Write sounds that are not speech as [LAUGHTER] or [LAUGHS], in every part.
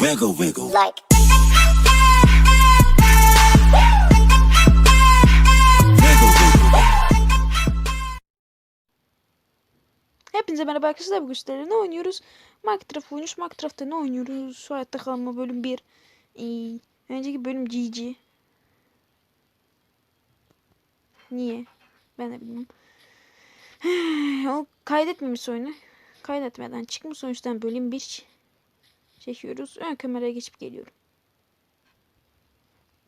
Wiggle, wiggle. like Wiggle, wiggle. Hepinize merhaba arkadaşlar. Bugün sizlerle ne oynuyoruz? Minecraft oynuyoruz. Minecraft'ta ne oynuyoruz? Hayatta kalma bölüm 1. Ee, önceki bölüm GG. Niye? Ben de bilmiyorum. [SIGHS] o kaydetmemiş oyunu. Kaydetmeden çıkmış sonuçtan bölüm 1 çekiyoruz. Ön kameraya geçip geliyorum.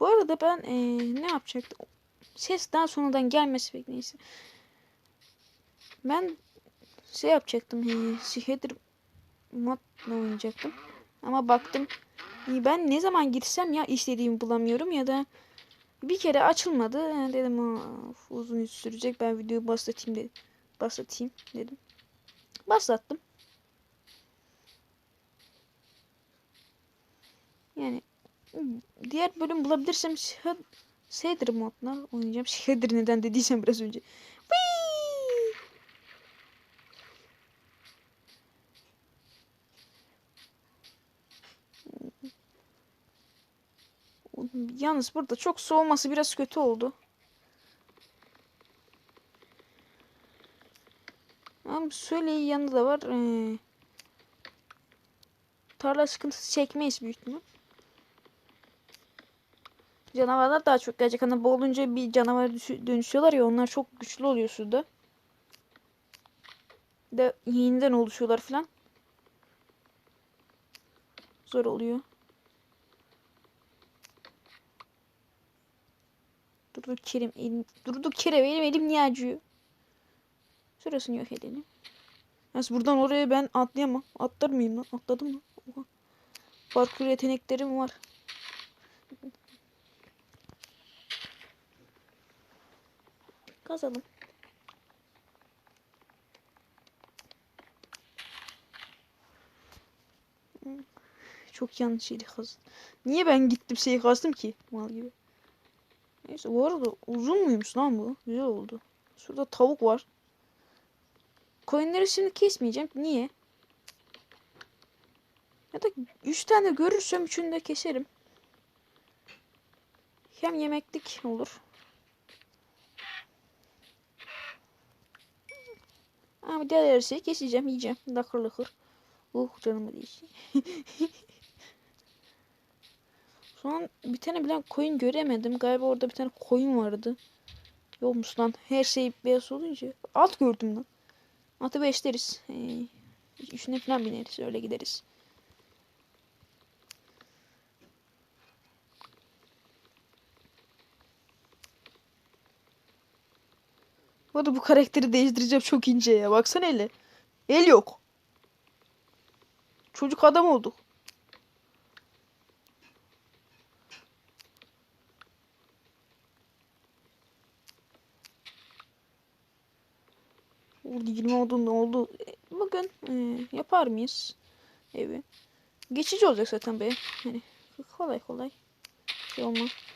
Bu arada ben ee, ne yapacaktım? Ses daha sonradan gelmesi pek. Ben şey yapacaktım. He, Shader modla oynayacaktım. Ama baktım e, ben ne zaman girsem ya istediğimi bulamıyorum ya da bir kere açılmadı. E, Dedim "Of, uzun sürecek ben videoyu başlatayım dedim. Başlatayım dedim. Başlattım. Yani diğer bölüm bulabilirsem Shader modla oynayacağım. Shader neden dediysem biraz önce. Yalnız burada çok soğuması biraz kötü oldu. Ama şöyle iyi yanı da var. Ee, tarla sıkıntısı çekmeyiz büyük ihtimal. Canavarlar daha çok gelecek. Hani boğulunca bir canavara dönüşüyorlar ya onlar çok güçlü oluyor suda. De yeniden oluşuyorlar falan. Zor oluyor. Durduk Kerim elim, durduk Kerim benim elim niye acıyor? Şurasını yok edelim. Nasıl buradan oraya ben atlayamam. Atlar mıyım lan? Atladım mı? Oha. Parkur yeteneklerim var. Kazalım. Çok yanlış şeydi kazdım. Niye ben gittim şeyi kazdım ki? Mal gibi. Neyse bu arada uzun muymuş lan bu? Güzel oldu. Şurada tavuk var. Koyunları şimdi kesmeyeceğim. Niye? Ya da 3 tane görürsem üçünü de keserim. Hem yemeklik olur. Ama diğer her şeyi keseceğim, yiyeceğim. Lakır lakır. Uh canımı değişti. [LAUGHS] Şu bir tane bilen koyun göremedim. Galiba orada bir tane koyun vardı. Yokmuş lan. Her şey beyaz olunca. At gördüm lan. Atı beşleriz. Ee, üçüne falan bineriz. Öyle gideriz. Bu arada bu karakteri değiştireceğim çok ince ya. Baksana ele. El yok. Çocuk adam olduk. Oldu 20 oldu oldu? Bugün e, yapar mıyız evi? Geçici olacak zaten be. Hani kolay kolay. Şey olmaz.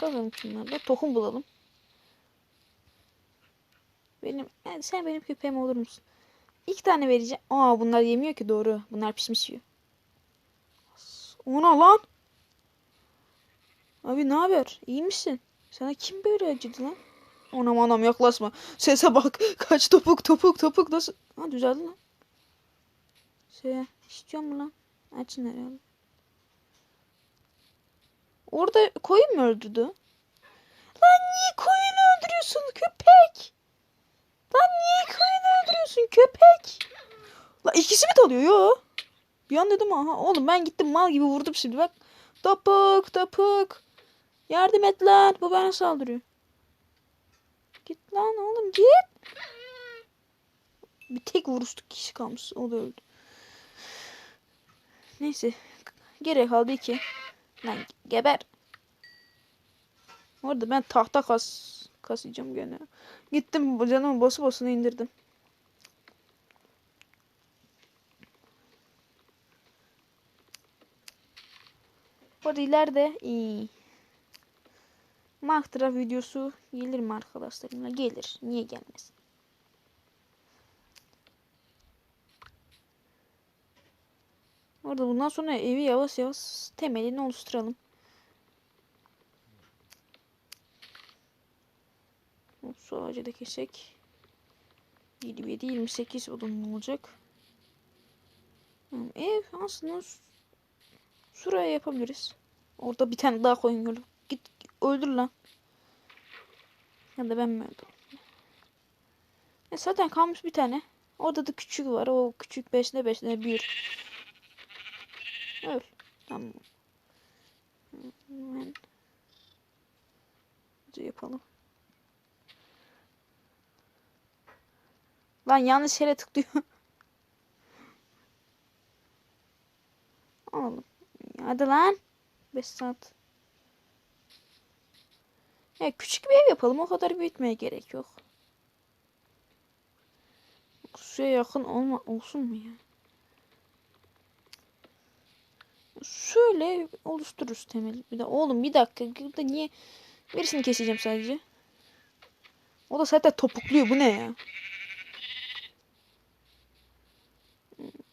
Kazalım şunlarla. Tohum bulalım. Benim, yani sen benim köpeğim olur musun? İki tane vereceğim. Aa bunlar yemiyor ki doğru. Bunlar pişmiş yiyor. Ona lan. Abi ne haber? İyi misin? Sana kim böyle acıdı lan? Anam anam yaklaşma. Sese bak. [LAUGHS] Kaç topuk topuk topuk nasıl? Ha düzeldi lan. Şey istiyor mu lan? Açın herhalde. Orada koyun mu öldürdü? Lan niye koyun öldürüyorsun köpek? Lan niye koyun öldürüyorsun köpek? Lan ikisi mi dalıyor? Yo. Bir an dedim aha oğlum ben gittim mal gibi vurdum şimdi bak. Topuk topuk. Yardım et lan. Bu bana saldırıyor. Git lan oğlum git. Bir tek vuruştuk kişi kalmış. O da öldü. Neyse. Geri kaldı iki. Lan geber. Orada ben tahta kas kasacağım gene. Gittim canımı bası basına indirdim. Orada ileride iyi. Minecraft videosu gelir mi arkadaşlarımla? Gelir. Niye gelmez? Orada bundan sonra evi yavaş yavaş temelini oluşturalım. Su ağacı da kesek. 27 28 odun olacak. Ev aslında şuraya yapabiliriz. Orada bir tane daha koyun gördüm. Git öldür lan. Ya da ben mi öldüm? E zaten kalmış bir tane. Orada da küçük var. O küçük beşne beşne büyür. Öl. Tamam. Hemen. Hadi yapalım. Lan yanlış yere tıklıyor. Oğlum. Hadi lan. 5 saat. Ya küçük bir ev yapalım. O kadar büyütmeye gerek yok. Suya yakın olma olsun mu ya? Şöyle oluştururuz temel. Bir de oğlum bir dakika. Burada niye birisini keseceğim sadece. O da zaten topukluyor. Bu ne ya?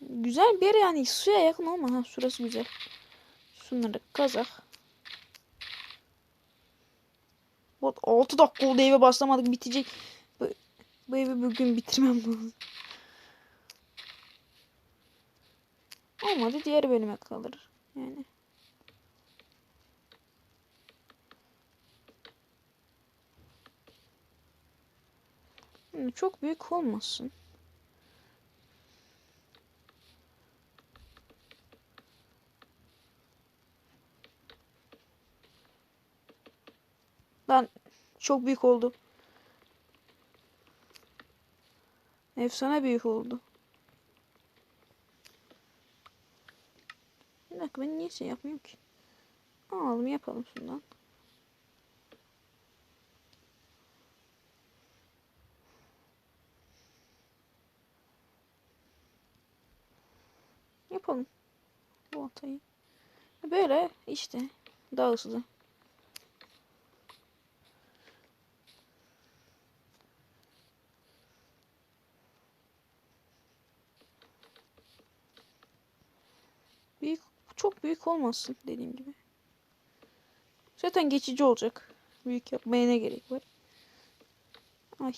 Güzel bir yer yani. Suya yakın olma. Ha, şurası güzel. Şunları kazak. Bak 6 dakika oldu eve başlamadık bitecek. Bu, bu evi bugün bitirmem lazım. Olmadı diğer bölüme kalır. Yani. Şimdi çok büyük olmasın. Lan çok büyük oldu. Efsane büyük oldu. Ben niye şey yapmıyorum ki? Alalım yapalım şundan. Yapalım. Bu hatayı. Böyle işte. Daha hızlı. Büyük, çok büyük olmasın dediğim gibi. Zaten geçici olacak. Büyük yapmaya ne gerek var? Ay.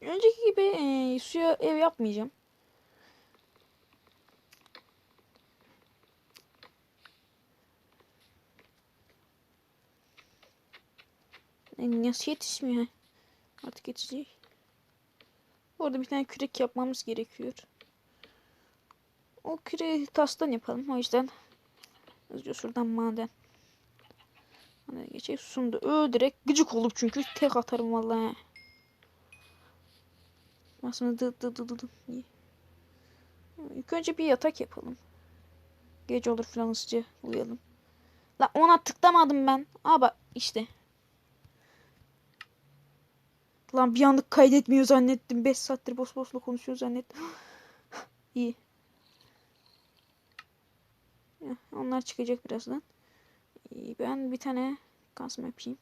Önceki gibi eee, suya ev yapmayacağım. E, Nasıl yetişmiyor? Artık yetişecek. Orada bir tane kürek yapmamız gerekiyor. O küreği tastan yapalım. O yüzden hızlıca şuradan maden. Hadi geçecek. Sundu. Ö direkt gıcık olup çünkü tek atarım vallahi. Aslında dı dı dı dı dı. İlk önce bir yatak yapalım. Gece olur falan hızlıca uyuyalım. La ona tıklamadım ben. Aa bak işte. Lan bir anlık kaydetmiyor zannettim. 5 saattir boş boşla konuşuyor zannettim. [GASPS] İyi. Ya, onlar çıkacak birazdan. İyi, ben bir tane kasma yapayım.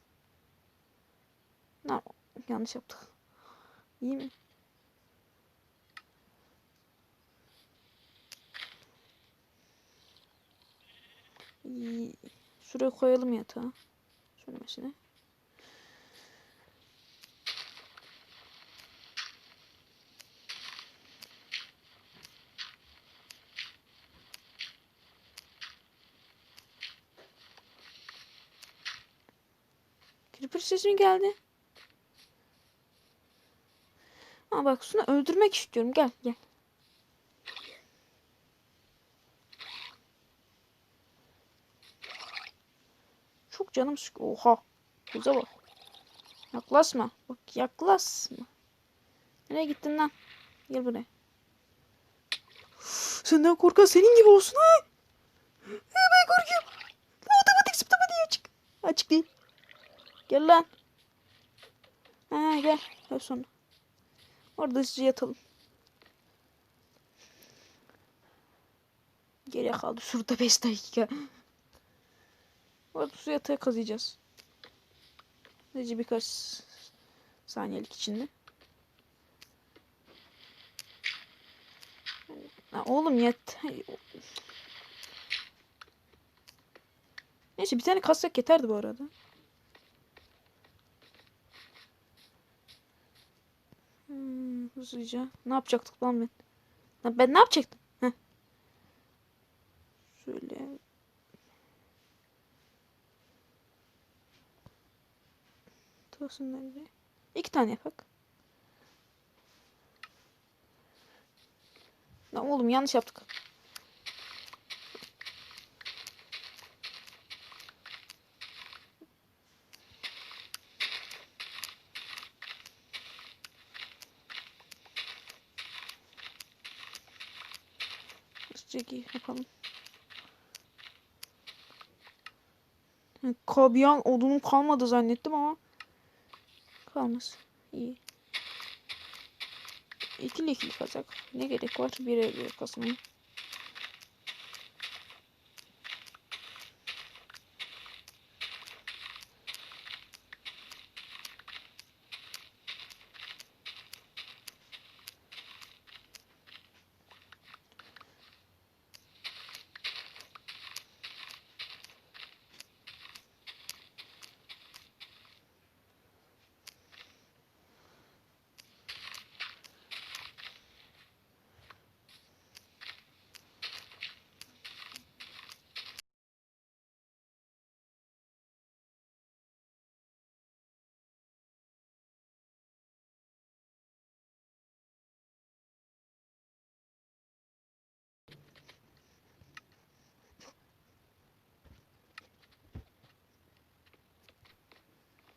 Lan yanlış yaptık. İyi mi? İyi. Şuraya koyalım yatağı. Şöyle mesela. Creeper sesi mi geldi? Aa bak şunu öldürmek istiyorum. Gel gel. Çok canım sık. Oha. Bize bak. Yaklaşma. Bak yaklaşma. Nereye gittin lan? Gel buraya. Senden korkan senin gibi olsun ha. Ben korkuyorum. Otomatik zıplama diye açık. Açık değil. Gel lan. Ha gel. Gel sonra. Orada hızlıca yatalım. Geriye kaldı şurada 5 dakika. Orada su yatağı kazıyacağız. Sadece birkaç saniyelik içinde. Ha, oğlum yet. Neyse bir tane kazsak yeterdi bu arada. Hmm, hızlıca. Ne yapacaktık lan ben? Lan ben ne yapacaktım? Heh. Şöyle. Tosun nerede? İki tane yapak. Lan oğlum yanlış yaptık. Hızlıca yapalım. Ha, Kabiyan odunum kalmadı zannettim ama kalmaz. İyi. İkili ikili kazak. Ne gerek var bir bir kasmaya?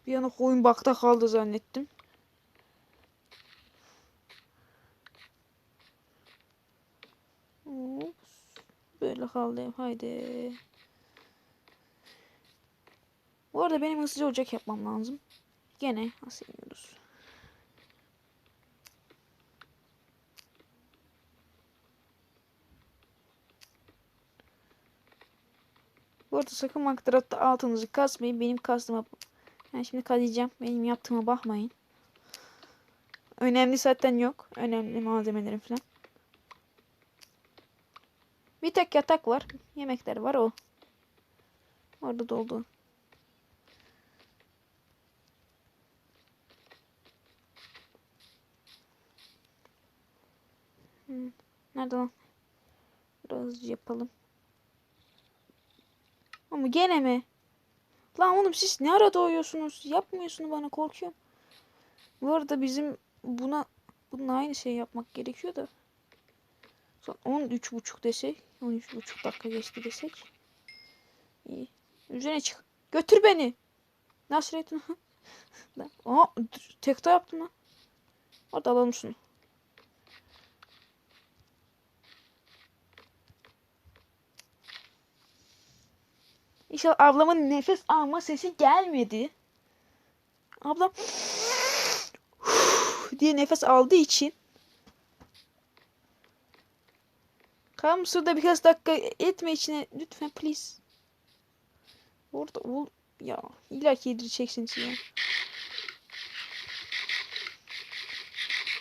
Bir yana koyun bakta kaldı zannettim. Böyle kaldı. Haydi. Bu arada benim hızlıca ocak yapmam lazım. Gene nasıl iniyoruz? Bu arada sakın maktratta altınızı kasmayın. Benim kastığıma ben şimdi kazıyacağım. Benim yaptığıma bakmayın. Önemli zaten yok. Önemli malzemelerim falan. Bir tek yatak var. Yemekler var o. Orada doldu. Hmm. Nerede lan? Biraz yapalım. Ama gene mi? Lan oğlum siz ne ara doğuyorsunuz? Yapmıyorsunuz bana korkuyorum. Bu arada bizim buna bununla aynı şey yapmak gerekiyor da. Son 13.5 desek. 13.5 dakika geçti desek. İyi. Üzerine çık. Götür beni. Nasrettin. [LAUGHS] Aa, tekte yaptım lan. Hadi alalım şunu. İnşallah ablamın nefes alma sesi gelmedi. Ablam [SIGHS] diye nefes aldığı için Kalm suda birkaç dakika etme içine lütfen please. Orada ol ya illa ki yedireceksin ya.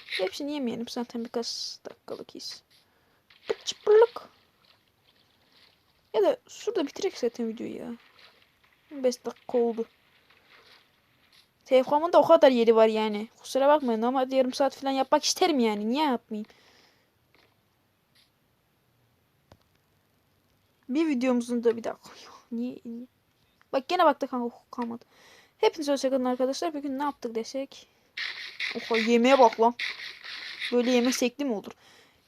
Hepsini yemeyelim zaten birkaç dakikalık iz. Çıpırlık. Ya da şurada bitirek zaten videoyu ya. 15 dakika oldu. Telefonumda o kadar yeri var yani. Kusura bakmayın ama yarım saat falan yapmak isterim yani. Niye yapmayayım? Bir videomuzun da bir dakika. Niye? Bak gene baktık kanka kalmadı. Hepinize hoşçakalın arkadaşlar. Bugün ne yaptık desek. Oha yemeğe bak lan. Böyle yemek şekli mi olur?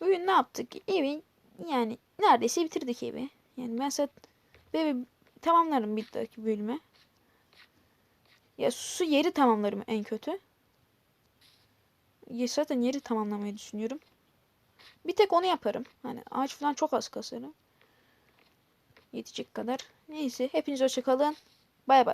Bugün ne yaptık? Evi yani neredeyse bitirdik evi. Yani zaten böyle tamamlarım bir dahaki bölüme. Ya su yeri tamamlarım en kötü. Ya zaten yeri tamamlamayı düşünüyorum. Bir tek onu yaparım. Hani ağaç falan çok az kasarım. Yetecek kadar. Neyse hepinize hoşçakalın. Bay bay.